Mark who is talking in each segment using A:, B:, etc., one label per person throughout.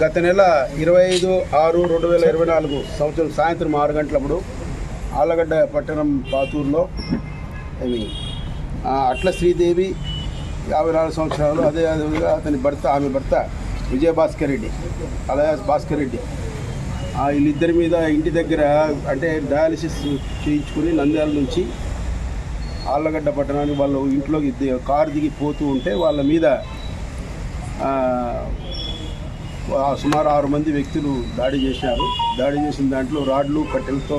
A: గత నెల ఇరవై ఐదు ఆరు రెండు వేల ఇరవై నాలుగు సంవత్సరం సాయంత్రం ఆరు గంటలప్పుడు ఆళ్ళగడ్డ పట్టణం పాతూరులో ఆ, అట్ల శ్రీదేవి యాభై నాలుగు సంవత్సరాలు అదే అదేవిధంగా అతని భర్త ఆమె భర్త విజయభాస్కర్ రెడ్డి అలయాస్ భాస్కర్ రెడ్డి. వీళ్ళిద్దరి మీద ఇంటి దగ్గర అంటే డయాలసిస్ చేయించుకుని నంద్యాల నుంచి ఆళ్ళగడ్డ పట్టణానికి వాళ్ళు ఇంట్లోకి కారు దిగి పోతూ ఉంటే వాళ్ళ మీద సుమారు ఆరు మంది వ్యక్తులు దాడి చేశారు. దాడి చేసిన దాంట్లో రాడ్లు కట్టెలతో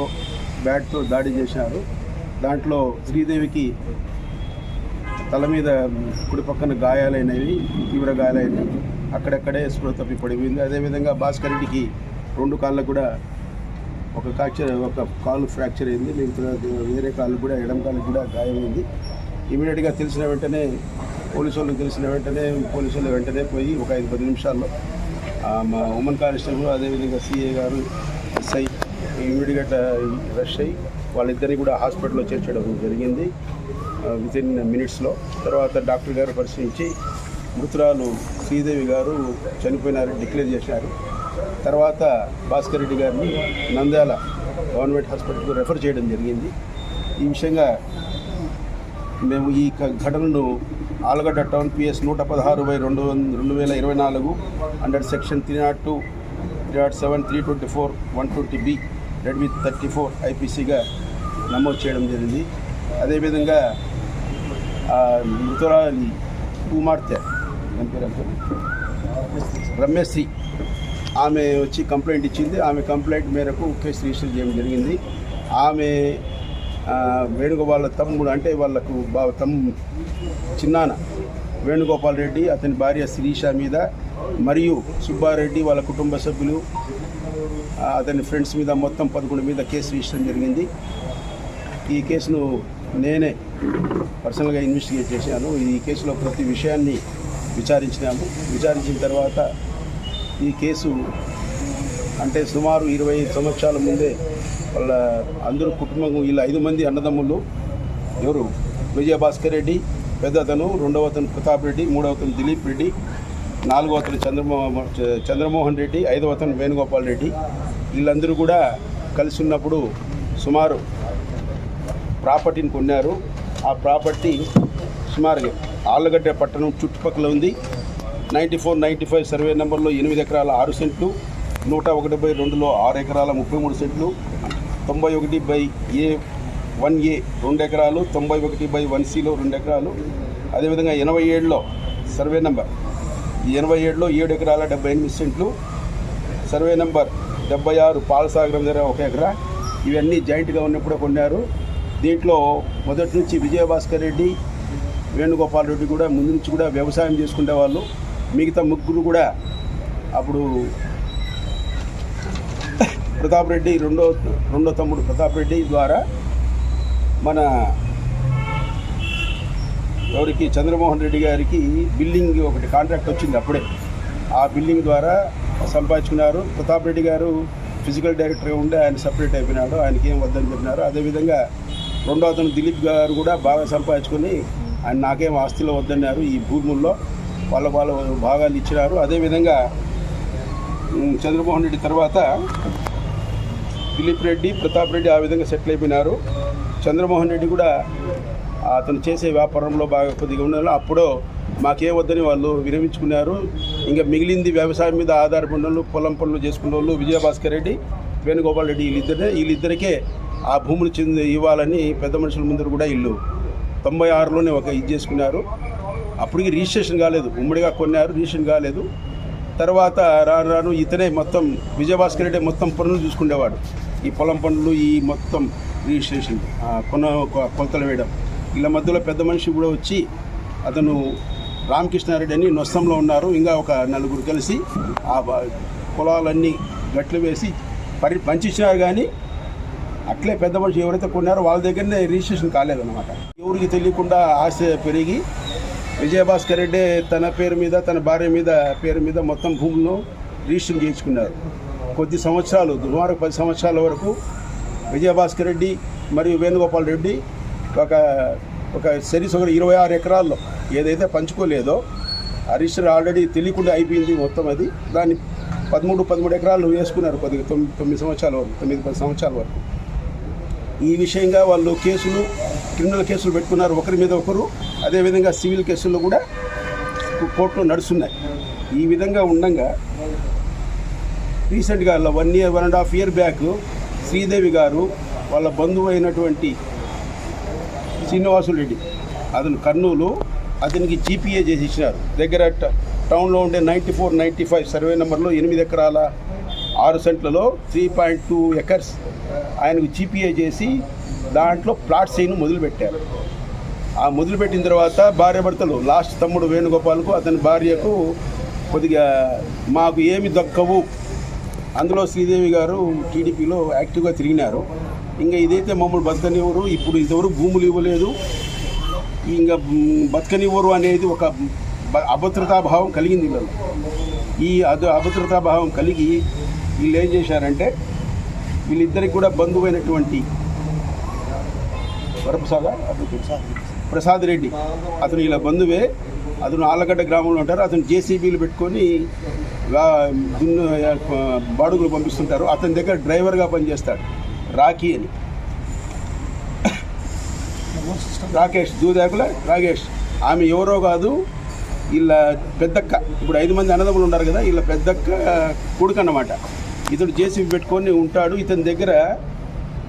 A: బ్యాట్తో దాడి చేశారు. దాంట్లో శ్రీదేవికి తల మీద కుడి పక్కన గాయాలైనవి తీవ్ర గాయాలైనవి. అక్కడక్కడే స్పృహ తప్పి పడిపోయింది. అదేవిధంగా భాస్కర్ రెడ్డికి రెండు కాళ్ళకు కూడా ఒక ఫ్రాక్చర్ ఒక కాలు ఫ్రాక్చర్ అయింది. మిగతా వేరే కాళ్ళు కూడా ఎడం కాళ్ళకు కూడా గాయమైంది. ఇమీడియట్గా తెలిసిన వెంటనే పోలీసు వాళ్ళకి తెలిసిన వెంటనే పోలీసు వాళ్ళు వెంటనే పోయి ఒక ఐదు పది నిమిషాల్లో మా ఉమెన్ కానిస్టేబుల్ అదేవిధంగా సిఏ గారు ఎస్ఐ ఇమీడియట్గా రష్ అయ్యి వాళ్ళిద్దరిని కూడా హాస్పిటల్లో చేర్చడం జరిగింది. విత్ ఇన్ మినిట్స్లో తర్వాత డాక్టర్ గారు పరిశీలించి మృతురాలు శ్రీదేవి గారు చనిపోయినారని డిక్లేర్ చేశారు. తర్వాత భాస్కర్ రెడ్డి గారిని నంద్యాల గవర్నమెంట్ హాస్పిటల్కు రెఫర్ చేయడం జరిగింది. ఈ విషయంగా మేము ఈ ఘటనను ఆలగడ్డ టౌన్ పిఎస్ నూట పదహారు బై రెండు వంద రెండు వేల ఇరవై నాలుగు under section three nought two three nought seven three twenty four one twenty B read with thirty four ఐపీసీగా నమోదు చేయడం జరిగింది. అదేవిధంగా మృతురాలి కుమార్తె ఏం రమ్యశ్రీ ఆమె వచ్చి కంప్లైంట్ ఇచ్చింది. ఆమె కంప్లైంట్ మేరకు కేసు రిజిస్టర్ చేయడం జరిగింది. ఆమె ఆ, వేణుగోపాల తమ్ముడు అంటే వాళ్ళకు బా తమ్ము చిన్నాన వేణుగోపాల్ రెడ్డి అతని భార్య శిరీష మీద మరియు సుబ్బారెడ్డి వాళ్ళ కుటుంబ సభ్యులు అతని ఫ్రెండ్స్ మీద మొత్తం పదకొండు మీద కేసు రిజిస్టర్ జరిగింది. ఈ కేసును నేనే పర్సనల్గా ఇన్వెస్టిగేట్ చేశాను. ఈ కేసులో ప్రతి విషయాన్ని విచారించినాము. విచారించిన తర్వాత ఈ కేసు అంటే సుమారు ఇరవై సంవత్సరాల ముందే వాళ్ళ అందరూ కుటుంబం వీళ్ళ ఐదు మంది అన్నదమ్ములు ఎవరు? విజయభాస్కర్ రెడ్డి పెద్దతను రెండవ అతను ప్రతాప్ రెడ్డి మూడవ అతను దిలీప్ రెడ్డి నాలుగవ అతను చంద్రమోహన్ చంద్రమోహన్ రెడ్డి ఐదవ అతను వేణుగోపాల్ రెడ్డి. వీళ్ళందరూ కూడా కలిసి ఉన్నప్పుడు సుమారు ప్రాపర్టీని కొన్నారు. ఆ ప్రాపర్టీ సుమారుగా ఆళ్ళగడ్డ పట్టణం చుట్టుపక్కల ఉంది. Ninety four ninety five survey నెంబర్లో ఎనిమిది ఎకరాల ఆరు సెంట్లు నూట ఒకటి బై రెండులో ఆరు ఎకరాల ముప్పై మూడు సెంట్లు తొంభై ఒకటి బై ఏ వన్ ఏ రెండు ఎకరాలు తొంభై ఒకటి బై వన్ సిలో రెండు ఎకరాలు. అదేవిధంగా ఎనభై ఏడులో సర్వే నెంబర్ ఎనభై ఏడులో ఏడు ఎకరాల డెబ్బై ఎనిమిది సెంట్లు. సర్వే నెంబర్ డెబ్బై ఆరు పాలసాగరం దగ్గర ఒక ఎకరా. ఇవన్నీ జాయింట్గా ఉన్నప్పుడే కొన్నారు. దీంట్లో మొదటి నుంచి విజయభాస్కర్ రెడ్డి వేణుగోపాల్ రెడ్డి కూడా ముందు నుంచి కూడా వ్యవసాయం చేసుకునే వాళ్ళు మిగతా ముగ్గురు కూడా అప్పుడు ప్రతాప్ రెడ్డి రెండో రెండో తమ్ముడు ప్రతాప్ రెడ్డి ద్వారా మన ఎవరికి? చంద్రమోహన్ రెడ్డి గారికి బిల్డింగ్ ఒకటి కాంట్రాక్ట్ వచ్చింది అప్పుడే. ఆ బిల్డింగ్ ద్వారా సంపాదించుకున్నారు. ప్రతాప్ రెడ్డి గారు ఫిజికల్ డైరెక్టర్గా ఉండి ఆయన సపరేట్ అయిపోయినాడు. ఆయనకి ఏం వద్దని చెప్పినారు. అదేవిధంగా రెండో అతను దిలీప్ గారు కూడా బాగా సంపాదించుకొని ఆయన నాకేం ఆస్తిలో వద్దన్నారు ఈ భూముల్లో. వాళ్ళ వాళ్ళ భాగాలు ఇచ్చినారు. అదేవిధంగా చంద్రమోహన్ రెడ్డి తర్వాత దిలీప్ రెడ్డి ప్రతాప్ రెడ్డి ఆ విధంగా సెటిల్ అయిపోయినారు. చంద్రమోహన్ రెడ్డి కూడా అతను చేసే వ్యాపారంలో బాగా కొద్దిగా ఉన్నారు అప్పుడు మాకే వద్దని వాళ్ళు విరమించుకున్నారు. ఇంకా మిగిలింది వ్యవసాయం మీద ఆధారపడిన వాళ్ళు పొలం పనులు చేసుకున్న వాళ్ళు విజయభాస్కర్ రెడ్డి వేణుగోపాల్ రెడ్డి వీళ్ళిద్దరే వీళ్ళిద్దరికే ఆ భూములు చెంది ఇవ్వాలని పెద్ద మనుషుల ముందర కూడా ఇల్లు తొంభై ఆరులోనే ఒక ఇది చేసుకున్నారు. అప్పటికి రిజిస్ట్రేషన్ కాలేదు. ఉమ్మడిగా కొన్నారు రిజిస్ట్రేషన్ కాలేదు. తర్వాత రాను రాను ఇతనే మొత్తం విజయభాస్కర్ రెడ్డి మొత్తం పనులు చూసుకునేవాడు ఈ పొలం పనులు ఈ మొత్తం రిజిస్ట్రేషన్ కొన కొలతలు వేయడం. వీళ్ళ మధ్యలో పెద్ద మనిషి కూడా వచ్చి అతను రామకృష్ణారెడ్డి అని నొస్తంలో ఉన్నారు. ఇంకా ఒక నలుగురు కలిసి ఆ పొలాలన్నీ గట్లు వేసి పరి పంచిచ్చినారు కానీ అట్లే పెద్ద మనిషి ఎవరైతే కొన్నారో వాళ్ళ దగ్గరనే రిజిస్ట్రేషన్ కాలేదన్నమాట. ఎవరికి తెలియకుండా ఆశ పెరిగి విజయభాస్కర్ రెడ్డి తన పేరు మీద తన భార్య మీద పేరు మీద మొత్తం భూములను రిజిస్టర్ చేయించుకున్నారు. కొద్ది సంవత్సరాలు సుమారు పది సంవత్సరాల వరకు విజయభాస్కర్ రెడ్డి మరియు వేణుగోపాల్ రెడ్డి ఒక ఒక సెరీస్ ఒక ఇరవై ఆరు ఎకరాల్లో ఏదైతే పంచుకోలేదో ఆ రిజిస్టర్ ఆల్రెడీ తెలియకుండా అయిపోయింది మొత్తం అది. దాన్ని పదమూడు పదమూడు ఎకరాలు వేసుకున్నారు కొద్దిగా తొమ్మిది తొమ్మిది సంవత్సరాల వరకు తొమ్మిది పది సంవత్సరాల వరకు. ఈ విషయంగా వాళ్ళు కేసులు క్రిమినల్ కేసులు పెట్టుకున్నారు ఒకరి మీద ఒకరు. అదేవిధంగా సివిల్ కేసులు కూడా కోర్టులో నడుస్తున్నాయి. ఈ విధంగా ఉండగా రీసెంట్గా one year one and half year back Sridevi గారు వాళ్ళ బంధువు అయినటువంటి శ్రీనివాసులు రెడ్డి అతను కర్నూలు అతనికి జీపీఏ చేసి ఇచ్చినారు దగ్గర ట- టౌన్లో ఉండే ninety four ninety five survey నెంబర్లో ఎనిమిది ఎకరాల ఆరు సెంట్లలో త్రీ పాయింట్ టూ ఎకర్స్ ఆయనకు జీపీఏ చేసి దాంట్లో ప్లాట్ సైన్ మొదలుపెట్టారు. ఆ మొదలుపెట్టిన తర్వాత భార్యాభర్తలు లాస్ట్ తమ్ముడు వేణుగోపాల్కు అతని భార్యకు కొద్దిగా మాకు ఏమి దక్కవు. అందులో శ్రీదేవి గారు టీడీపీలో యాక్టివ్గా తిరిగినారు. ఇంకా ఇదైతే మమ్మల్ని బతకనివ్వరు ఇప్పుడు ఇంతవరకు భూములు ఇవ్వలేదు. ఇంకా బతకనివ్వరు అనేది ఒక అభద్రతాభావం కలిగింది వీళ్ళు ఈ అద అభద్రతాభావం కలిగి వీళ్ళు ఏం చేశారంటే వీళ్ళిద్దరికి కూడా బంధువైనటువంటి వరప్రసాద ప్రసాద్ రెడ్డి. అతను ఇలా బంధువే. అతను ఆళ్ళగడ్డ గ్రామంలో ఉంటారు. అతను జేసీబీలు పెట్టుకొని దున్ను బాడుగులు పంపిస్తుంటారు. అతని దగ్గర డ్రైవర్గా పనిచేస్తాడు. రాఖీ అని. రాకేష్ దూదాకుల రాకేష్. ఆమె ఎవరో కాదు. వీళ్ళ పెద్దక్క. ఇప్పుడు ఐదు మంది అన్నదమ్ములు ఉన్నారు కదా. వీళ్ళ పెద్దక్క కొడుకు అన్నమాట. ఇతడు జేసీబీ పెట్టుకొని ఉంటాడు. ఇతని దగ్గర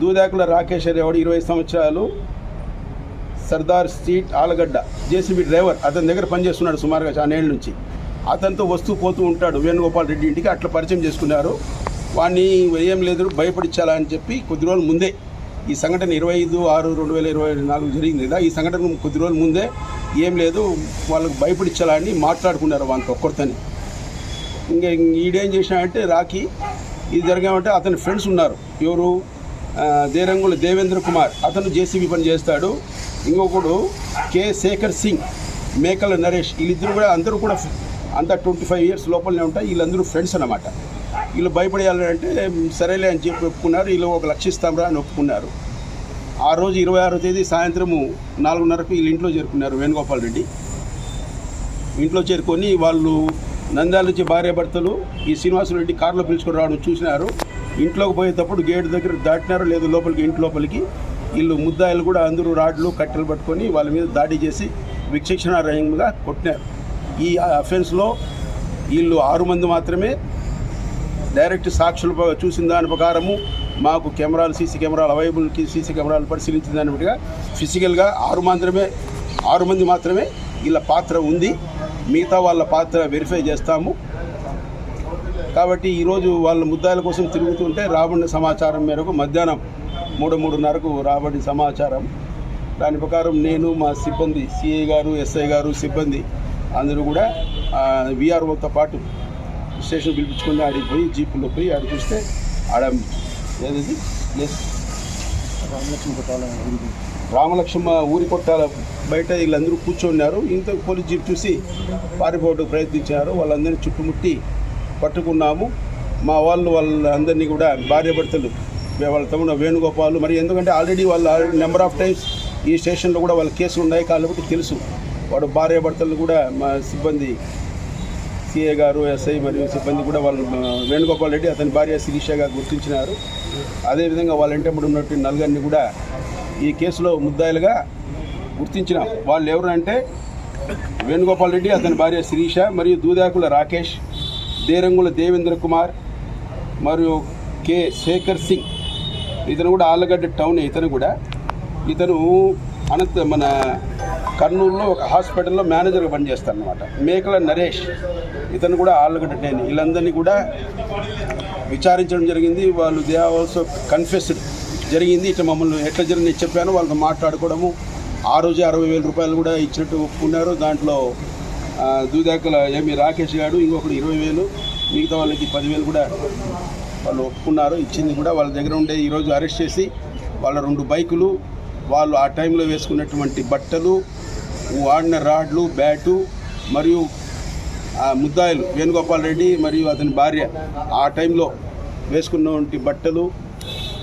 A: దూదాకుల రాకేష్ అనేవాడు ఇరవై సంవత్సరాలు Sardar street Allagadda JCB driver అతని దగ్గర పనిచేస్తున్నాడు సుమారుగా చాలా ఏళ్ళ నుంచి. అతనితో వస్తూ పోతూ ఉంటాడు వేణుగోపాల్ రెడ్డి ఇంటికి అట్లా పరిచయం చేసుకున్నారు. వాడిని ఏం లేదు భయపడించాలా అని చెప్పి కొద్ది రోజుల ముందే ఈ సంఘటన ఇరవై ఐదు ఆరు రెండు వేల ఇరవై నాలుగు జరిగింది కదా ఈ సంఘటన కొద్ది రోజుల ముందే ఏం లేదు వాళ్ళకు భయపడించాలా అని మాట్లాడుకున్నారు వాళ్ళతో ఒక్కరితోని. ఇంకా ఈడేం చేసినాడంటే రాఖీ ఇది జరిగామంటే అతని ఫ్రెండ్స్ ఉన్నారు. ఎవరు? దేరంగుల దేవేంద్ర కుమార్. అతను జేసీబీ పని చేస్తాడు. ఇంకొకడు కె శేఖర్ సింగ్ మేకల నరేష్ వీళ్ళిద్దరు కూడా అందరూ కూడా అంతా ట్వంటీ ఫైవ్ ఇయర్స్ లోపలనే ఉంటాయి వీళ్ళందరూ ఫ్రెండ్స్ అన్నమాట. వీళ్ళు భయపడేయాలంటే సరేలే అని చెప్పి ఒప్పుకున్నారు వీళ్ళు ఒక లక్ష ఇస్తాంరా అని ఒప్పుకున్నారు. ఆ రోజు ఇరవై ఆరో తేదీ సాయంత్రము నాలుగున్నరకు వీళ్ళు ఇంట్లో చేరుకున్నారు వేణుగోపాల్ రెడ్డి. ఇంట్లో చేరుకొని వాళ్ళు నంద్యాల నుంచి భార్యాభర్తలు ఈ శ్రీనివాసరెడ్డి కారులో పిలుచుకొని రావడం చూసినారు. ఇంట్లోకి పోయేటప్పుడు గేట్ దగ్గర దాటినారు లేదు లోపలికి ఇంటి లోపలికి. వీళ్ళు ముద్దాయిలు కూడా అందరూ రాడ్లు కట్టెలు పట్టుకొని వాళ్ళ మీద దాడి చేసి విచక్షణారహితంగా కొట్టినారు. ఈ అఫెన్స్లో వీళ్ళు ఆరు మంది మాత్రమే డైరెక్ట్ సాక్షులు చూసిన దాని ప్రకారము మాకు కెమెరాలు సీసీ కెమెరాలు అవైలబుల్కి సీసీ కెమెరాలు పరిశీలించిన దాన్ని బట్టిగా ఫిజికల్గా ఆరు మాత్రమే ఆరు మంది మాత్రమే వీళ్ళ పాత్ర ఉంది. మిగతా వాళ్ళ పాత్ర వెరిఫై చేస్తాము. కాబట్టి ఈరోజు వాళ్ళ ముద్దాయిల కోసం తిరుగుతుంటే రాబడిన సమాచారం మేరకు మధ్యాహ్నం మూడు మూడున్నరకు రాబడి సమాచారం. దాని ప్రకారం నేను మా సిబ్బంది సిఐ గారు ఎస్ఐ గారు సిబ్బంది అందరూ కూడా విఆర్ఓతో పాటు స్టేషన్ పిలిపించుకుని ఆడికి పోయి జీపులో పోయి ఆడ చూస్తే ఆడ ఏదది? లేదు. రామలక్ష్మ ఊరి కొట్టాల బయట వీళ్ళందరూ కూర్చున్నారు. ఇంత పోలీస్ జీప్ చూసి పారిపోవడానికి ప్రయత్నించారు. వాళ్ళందరినీ చుట్టుముట్టి పట్టుకున్నాము. మా వాళ్ళు వాళ్ళందరినీ కూడా భార్యభర్తలు వాళ్ళ తమ్ముడు వేణుగోపాల్. మరి ఎందుకంటే ఆల్రెడీ వాళ్ళ నెంబర్ ఆఫ్ టైమ్స్ ఈ స్టేషన్లో కూడా వాళ్ళ కేసులు ఉన్నాయి కాబట్టి తెలుసు. వాడు భార్యాభర్తలు కూడా మా సిబ్బంది సిఏ గారు ఎస్ఐ మరియు సిబ్బంది కూడా వాళ్ళు వేణుగోపాల్ రెడ్డి అతని భార్య శిరీషగా గుర్తించినారు. అదేవిధంగా వాళ్ళ ఇంటప్పుడు ఉన్నటువంటి నలుగురిని కూడా ఈ కేసులో ముద్దాయిలుగా గుర్తించినాం. వాళ్ళు ఎవరంటే వేణుగోపాల్ రెడ్డి అతని భార్య శిరీష మరియు దూదాకుల రాకేష్ దేరంగుల దేవేంద్ర కుమార్ మరియు కె శేఖర్ సింగ్. ఇతను కూడా ఆళ్ళగడ్డ టౌన్ ఇతను కూడా. ఇతను అనంత మన కర్నూలులో ఒక హాస్పిటల్లో మేనేజర్గా పనిచేస్తాడు అనమాట మేకల నరేష్. ఇతను కూడా ఆళ్ళగడ్డ టైన్. వీళ్ళందరినీ కూడా విచారించడం జరిగింది. వాళ్ళు దే ఆల్సో కన్ఫెస్డ్ జరిగింది. ఇట్లా మమ్మల్ని ఎట్లా జరిగింది చెప్పాను. వాళ్ళతో మాట్లాడుకోవడము. ఆ రోజే అరవై వేల రూపాయలు కూడా ఇచ్చినట్టు ఒప్పుకున్నారు. దాంట్లో దూదాకల ఏమి రాకేష్ గారు ఇంకొకటి ఇరవై వేలు మిగతా వాళ్ళకి పదివేలు కూడా వాళ్ళు ఒప్పుకున్నారు. ఇచ్చింది కూడా వాళ్ళ దగ్గర ఉండే ఈరోజు అరెస్ట్ చేసి వాళ్ళ రెండు బైకులు వాళ్ళు ఆ టైంలో వేసుకున్నటువంటి బట్టలు వాడిన రాడ్లు బ్యాటు మరియు ముద్దాయిలు వేణుగోపాల్ రెడ్డి మరియు అతని భార్య ఆ టైంలో వేసుకున్నటువంటి బట్టలు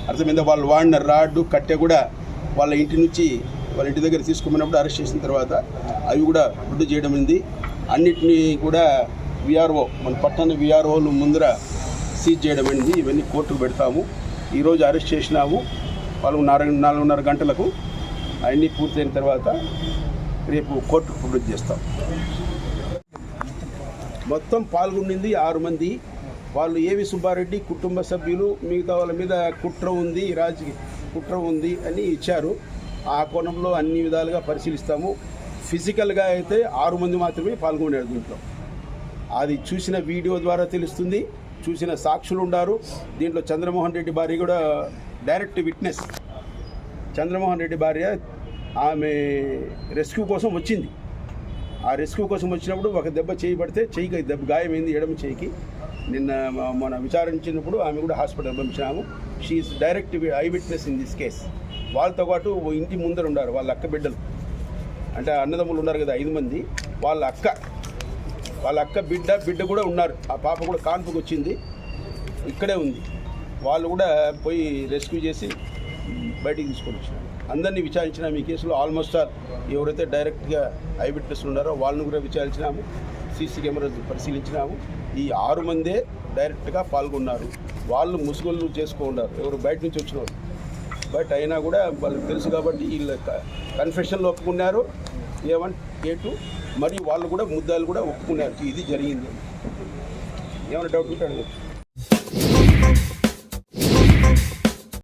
A: అర్థమైందా? వాళ్ళు వాడిన రాడ్డు కట్టె కూడా వాళ్ళ ఇంటి నుంచి వాళ్ళ ఇంటి దగ్గర తీసుకున్నప్పుడు అరెస్ట్ చేసిన తర్వాత అవి కూడా రుడ్డు చేయడం ఉంది. అన్నిటినీ కూడా విఆర్ఓ మన పట్టణ విఆర్ఓలు ముందర సీజ్ చేయడం అనేది ఇవన్నీ కోర్టుకు పెడతాము. ఈరోజు అరెస్ట్ చేసినాము. వాళ్ళు నాలుగు నాలుగున్నర గంటలకు అవన్నీ పూర్తయిన తర్వాత రేపు కోర్టుకు ప్రొడ్యూస్ చేస్తాం. మొత్తం పాల్గొనింది ఆరు మంది. వాళ్ళు ఏవి సుబ్బారెడ్డి కుటుంబ సభ్యులు మిగతా వాళ్ళ మీద కుట్ర ఉంది రాజకీయ కుట్ర ఉంది అని ఇచ్చారు. ఆ కోణంలో అన్ని విధాలుగా పరిశీలిస్తాము. ఫిజికల్గా అయితే ఆరు మంది మాత్రమే పాల్గొనేది దీంట్లో అది చూసిన వీడియో ద్వారా తెలుస్తుంది. చూసిన సాక్షులు ఉన్నారు దీంట్లో చంద్రమోహన్ రెడ్డి భార్య కూడా డైరెక్ట్ విట్నెస్ చంద్రమోహన్ రెడ్డి భార్య ఆమె రెస్క్యూ కోసం వచ్చింది. ఆ రెస్క్యూ కోసం వచ్చినప్పుడు ఒక దెబ్బ చేయి పడితే దెబ్బ గాయమైంది ఎడమ చేయికి. నిన్న మన విచారించినప్పుడు ఆమె కూడా hospital పంపించినాము. She is direct eye witness in this case వాళ్ళతో పాటు ఇంటి ముందర ఉన్నారు వాళ్ళ అక్క బిడ్డలు. అంటే అన్నదమ్ములు ఉన్నారు కదా ఐదు మంది. వాళ్ళ అక్క వాళ్ళ అక్క బిడ్డ బిడ్డ కూడా ఉన్నారు. ఆ పాప కూడా కాన్పుకి వచ్చింది. ఇక్కడే ఉంది. వాళ్ళు కూడా పోయి రెస్క్యూ చేసి బయటికి తీసుకొని వచ్చినారు. అందరినీ విచారించినాము ఈ కేసులో ఆల్మోస్ట్ ఆల్ ఎవరైతే డైరెక్ట్గా ఐ ఉన్నారో వాళ్ళని కూడా విచారించినాము. CC cameras పరిశీలించినాము. ఈ ఆరు మందే డైరెక్ట్గా పాల్గొన్నారు. వాళ్ళు ముసుగులు చేసుకున్నారు. ఎవరు బయట నుంచి వచ్చిన బట్ అయినా కూడా వాళ్ళకి తెలుసు కాబట్టి వీళ్ళ కన్ఫెషన్లు ఒప్పుకున్నారు ఏ వన్ ఏ టూ మరియు వాళ్ళు కూడా ముద్దాలు కూడా ఒప్పుకున్నారు. ఇది జరిగింది. ఏమైనా డౌట్ ఉంటాడు